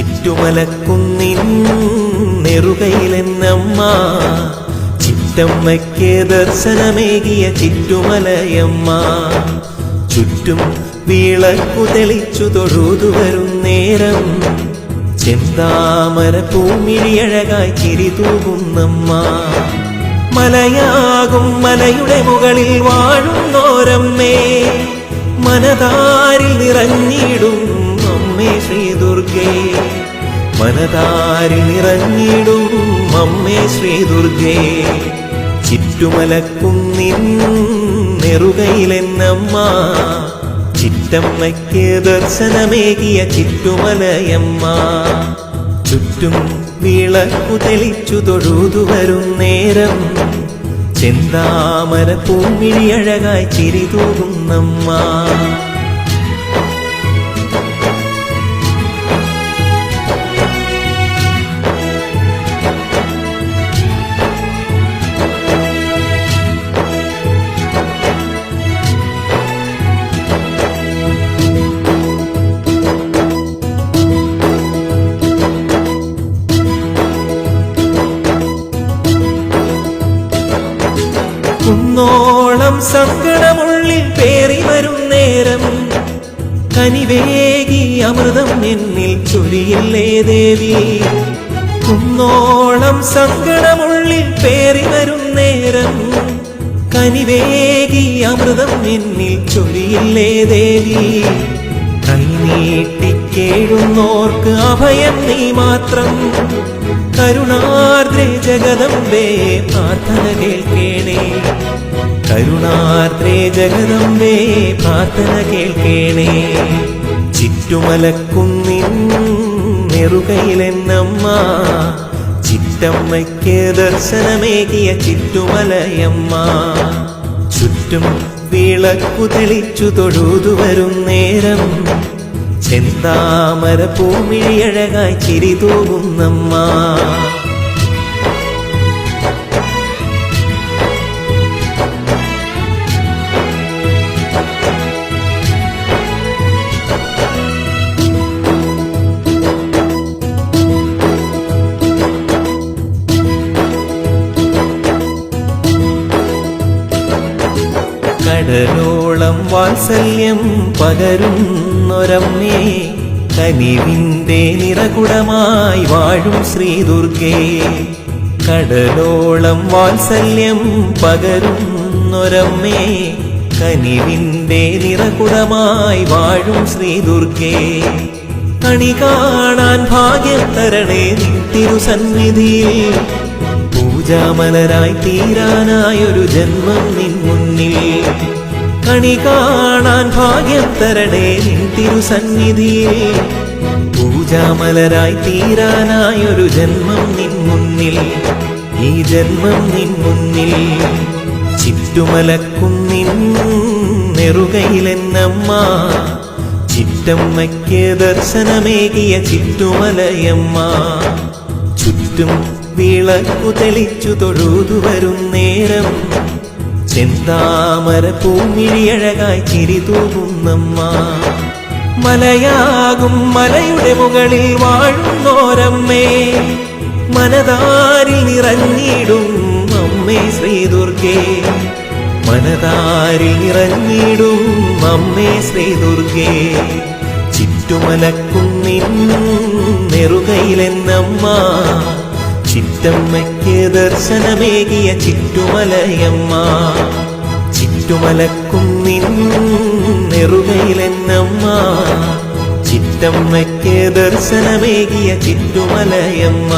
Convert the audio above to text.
ചിറ്റുമലക്കുന്നിൻ നെറുകയിലെന്നമ്മ ചിറ്റമ്മയ്ക്ക് ദർശനമേകിയ ചുറ്റുമലയമ്മ. ചുറ്റും വിളക്കു തെളിച്ചു തൊഴുതു വരും നേരം ചെന്താമര പൂമിഴിയഴകായി ചിരി തൂകുന്നമ്മ. മലയാകും മലയുടെ മുകളിൽ വാഴുന്നോരമ്മേ മനതാരിൽ നിറഞ്ഞിടും അമ്മേ ശ്രീ ദുർഗേ. മനതാരിൽ നിറഞ്ഞിടും അമ്മേ ശ്രീ ദുർഗേ. ചുറ്റുമലക്കുന്നിൻ നെറുകയിലെന്നമ്മ. ചിറ്റമ്മയ്ക്ക് ദർശനമേകിയ ചിറ്റുമലയമ്മ. ചുറ്റും വിളക്കു തെളിച്ചു തൊഴുതു വരും നേരം. ചെന്താമര പൂമിഴിയഴകായി ചിരി തൂകുന്നമ്മ. കുന്നോളം സങ്കടമുള്ളിൽ പേറി വരും നേരം. കനിവേകി അമൃതം എന്നിൽ ചൊരിയില്ലേ ദേവി? കുന്നോളം സങ്കടമുള്ളിൽ പേറി വരും നേരം. കനിവേകി അമൃതം എന്നിൽ ചൊരിയില്ലേ ദേവി? കൈനീട്ടിക്കേഴുന്നോർക്ക് അഭയം നീ മാത്രം. കരുണാർദ്രേ ജഗദംബേ പ്രാർത്ഥന കേൾക്കേണേ. കരുണാർദ്രേ ജഗദമ്പേ പ്രാർത്ഥന കേൾക്കേണേ. ചുറ്റുമലക്കുന്നിൻ നെറുകയിലെന്നമ്മ ചിറ്റമ്മയ്ക്ക് ദർശനമേകിയ ചിറ്റുമലയമ്മ. ചുറ്റും വിളക്കു തെളിച്ചു തൊഴുതു വരും നേരം ചെന്താമര പൂമിഴിയഴകായി ചിരി തൂകുന്നമ്മ. കടലോളം വാത്സല്യം പകരുന്നൊരമ്മേ കനിവിന്റെ നിറകുടമായി വാഴും ശ്രീ ദുർഗേ കടലോളം വാത്സല്യം പകരുന്നൊരമ്മേ കനിവിന്റെ നിറകുടമായി വാഴും ശ്രീ ദുർഗേ കണി കാണാൻ ഭാഗ്യം തരണേ തിരുസന്നിധിയിൽ പൂജാമലരായി തീരാനായൊരു ജന്മം നിൻ മുന്നിൽ. കണി കാണാൻ ഭാഗ്യം തരണേ തിരുസന്നിധിയെ. പൂജാമലരായി തീരാനായൊരു ജന്മം നിൻ മുന്നിൽ. ഈ ജന്മം നിൻ മുന്നിൽ. ചുറ്റുമലക്കുന്നിൻ നെറുകയിലെന്നമ്മ. ചിറ്റമ്മയ്ക്ക് ദർശനമേകിയ ചിറ്റുമലയമ്മ. ചുറ്റും വിളക്കു തെളിച്ചു തൊഴുതു വരും നേരം. ചെന്താമര പൂമിഴിയഴകായി ചിരി തൂകുന്നമ്മ. മലയാകും മലയുടെ മുകളിൽ വാഴുന്നോരമ്മേ. മനതാരിൽ നിറഞ്ഞിടും അമ്മേ ശ്രീ ദുർഗേ മനതാരിൽ നിറഞ്ഞിടും അമ്മേ ശ്രീ ദുർഗേ നിന്നും നെറുകയിലെന്നമ്മ. ചിറ്റമ്മയ്ക്ക് ദർശനമേകിയ ചിറ്റുമലയമ്മ. ചിറ്റുമലക്കുന്നിൻ നെറുകയിലെന്നമ്മ. ചിറ്റമ്മയ്ക്ക് ദർശനമേകിയ ചിറ്റുമലയമ്മ.